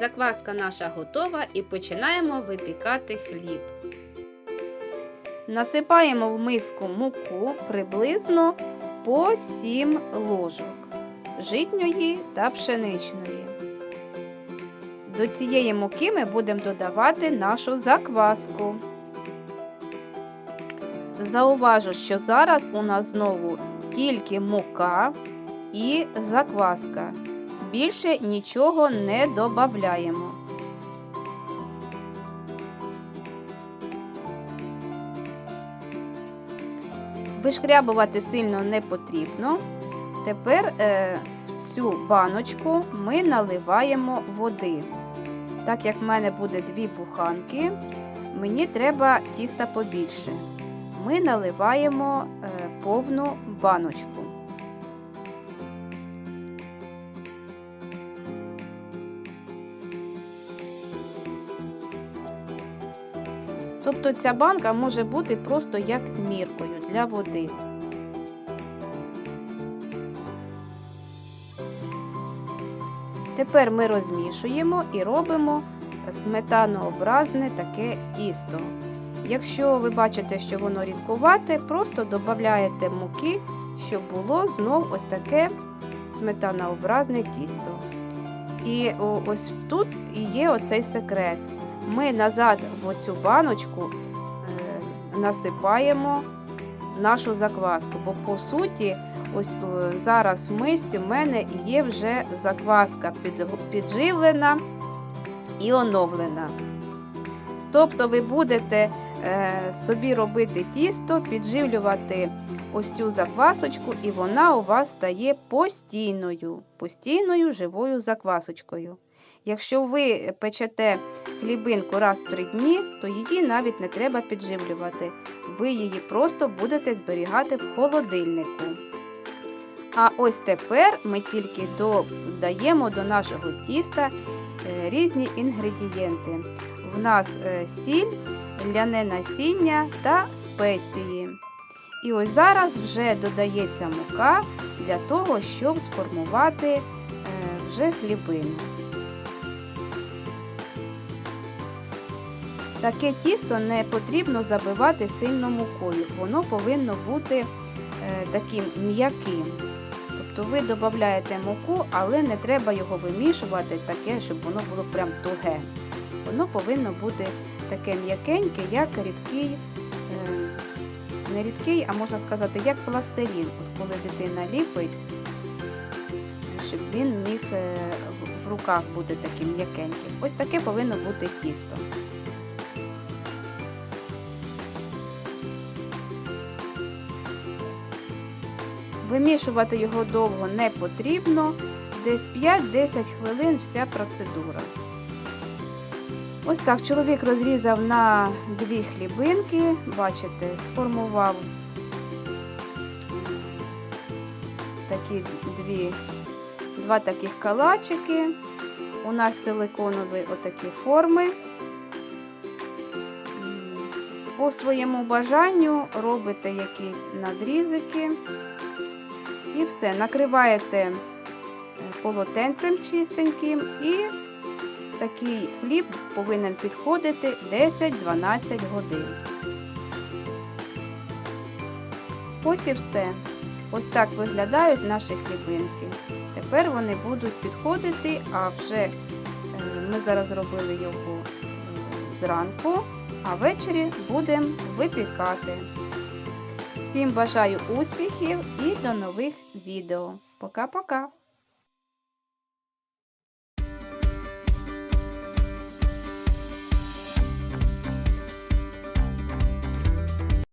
закваска наша готова і починаємо випікати хліб. Насипаємо в миску муку приблизно по 7 ложок житньої та пшеничної. До цієї муки ми будемо додавати нашу закваску. Зауважу, що зараз у нас знову тільки мука і закваска. Більше нічого не додаємо. Вишкрябувати сильно не потрібно. Тепер е, в цю баночку ми наливаємо води. Так як в мене буде дві буханки, мені треба тіста побільше. Ми наливаємо е, повну баночку. Тобто ця банка може бути просто як міркою для води. Тепер ми розмішуємо і робимо сметанообразне таке тісто. Якщо ви бачите, що воно рідкувате, просто додаєте муки, щоб було знов ось таке сметанообразне тісто. І ось тут і є оцей секрет. Ми назад в оцю баночку е, насипаємо нашу закваску, бо по суті, ось е, зараз в мисці в мене є вже закваска підживлена і оновлена. Тобто ви будете е, собі робити тісто, підживлювати ось цю заквасочку, і вона у вас стає постійною, постійною живою заквасочкою. Якщо ви печете хлібинку раз в три дні, то її навіть не треба підживлювати. Ви її просто будете зберігати в холодильнику. А ось тепер ми тільки додаємо до нашого тіста е, різні інгредієнти. В нас е, сіль, ляне насіння та спеції. І ось зараз вже додається мука для того, щоб сформувати е, вже хлібину. Таке тісто не потрібно забивати сильно мукою, воно повинно бути е, таким м'яким. Тобто ви додаєте муку, але не треба його вимішувати таке, щоб воно було прям туге. Воно повинно бути таке м'якеньке, як рідкий, е, не рідкий, а можна сказати, як пластилін. От коли дитина ліпить, щоб він міг е, в руках бути таким м'якеньким. Ось таке повинно бути тісто. Вимішувати його довго не потрібно, десь 5-10 хвилин вся процедура. Ось так чоловік розрізав на дві хлібинки, бачите, сформував такі дві, два таких калачики. У нас силиконові отакі форми. По своєму бажанню робите якісь надрізики. Все, накриваєте полотенцем чистеньким, і такий хліб повинен підходити 10-12 годин. Ось і все. Ось так виглядають наші хлібинки. Тепер вони будуть підходити, а вже ми зараз робили його зранку, а ввечері будемо випікати. Всім бажаю успіхів і до нових відео. Пока-пока!